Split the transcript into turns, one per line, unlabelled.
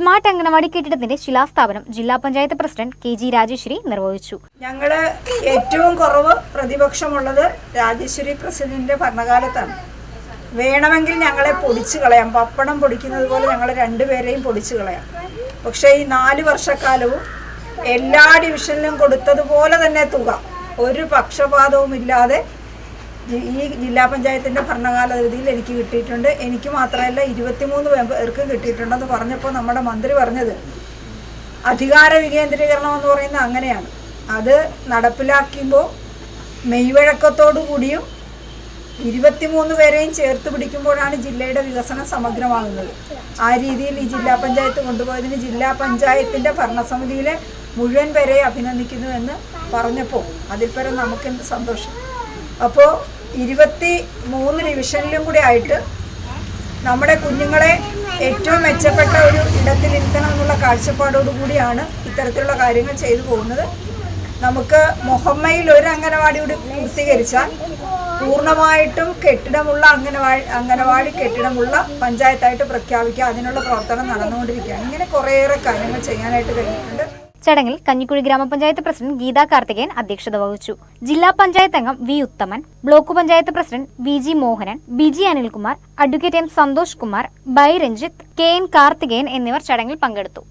Smart anganwadi കെട്ടിടത്തിന്റെ ശിലാസ്ഥാപനം ജില്ലാ panchayat president K G Rajeshwari നിർവഹിച്ചു.
ഞങ്ങൾ ഏറ്റവും കുറവ് പ്രതിപക്ഷമുള്ളത് രാജേശ്വരി പ്രസിഡന്റിന്റെ ഭരണകാലത്താണ്. വേണമെങ്കിൽ ഞങ്ങളെ പൊടിച്ചു കളയാം. പപ്പടം പൊടിക്കുന്നത് പോലെ ഞങ്ങൾ രണ്ടുപേരെയും പൊടിച്ചു കളയാം. പക്ഷേ ഈ നാല് വർഷക്കാലവും എല്ലാ ഡിവിഷനിലും കൊടുത്തതുപോലെ തന്നെ തുക. ഒരു പക്ഷപാതവും ഇല്ലാതെ ഈ ജില്ലാ പഞ്ചായത്തിന്റെ ഭരണകാലാവധിയിൽ എനിക്ക് കിട്ടിയിട്ടുണ്ട്. എനിക്ക് മാത്രമല്ല ഇരുപത്തിമൂന്ന് പേർക്ക് കിട്ടിയിട്ടുണ്ടെന്ന് പറഞ്ഞപ്പോൾ നമ്മുടെ മന്ത്രി പറഞ്ഞത് അധികാര വികേന്ദ്രീകരണം എന്ന് പറയുന്നത് അങ്ങനെയാണ്. അത് നടപ്പിലാക്കുമ്പോൾ മെയ്വഴക്കത്തോടു കൂടിയും ഇരുപത്തിമൂന്ന് പേരെയും ചേർത്ത് പിടിക്കുമ്പോഴാണ് ജില്ലയുടെ വികസനം സമഗ്രമാകുന്നത്. ആ രീതിയിൽ ഈ ജില്ലാ പഞ്ചായത്ത് കൊണ്ടുപോയതിന് ജില്ലാ പഞ്ചായത്തിന്റെ ഭരണസമിതിയിലെ മുഴുവൻ പേരെയും അഭിനന്ദിക്കുന്നു എന്ന് പറഞ്ഞപ്പോൾ അതിൽ പരം നമുക്കെന്ത് സന്തോഷം? അപ്പോൾ ഇരുപത്തി മൂന്ന് ഡിവിഷനിലും കൂടി ആയിട്ട് നമ്മുടെ കുഞ്ഞുങ്ങളെ ഏറ്റവും മെച്ചപ്പെട്ട ഒരു ഇടത്തിലിരുത്തണം എന്നുള്ള കാഴ്ചപ്പാടോടു കൂടിയാണ് ഇത്തരത്തിലുള്ള കാര്യങ്ങൾ ചെയ്തു പോകുന്നത്. നമുക്ക് മുഹമ്മയിൽ ഒരു അംഗനവാടി കൂടി പൂർത്തീകരിച്ചാൽ പൂർണമായിട്ടും കെട്ടിടമുള്ള അംഗനവാടി അംഗനവാടി കെട്ടിടമുള്ള പഞ്ചായത്തായിട്ട് പ്രഖ്യാപിക്കുക അതിനുള്ള പ്രവർത്തനം നടന്നുകൊണ്ടിരിക്കുകയാണ്. ഇങ്ങനെ കുറേയേറെ കാര്യങ്ങൾ ചെയ്യാനായിട്ട് കഴിഞ്ഞിട്ടുണ്ട്.
ചടങ്ങിൽ കഞ്ഞിക്കുഴി ഗ്രാമപഞ്ചായത്ത് പ്രസിഡന്റ് ഗീതാ കാർത്തികേയൻ അധ്യക്ഷത വഹിച്ചു. ജില്ലാ പഞ്ചായത്ത് അംഗം V Uthaman block panchayat president V G Mohanan B G Anilkumar advocate M Santhosh Kumar by Ranjith K N Karthikeyan എന്നിവർ ചടങ്ങിൽ പങ്കെടുത്തു.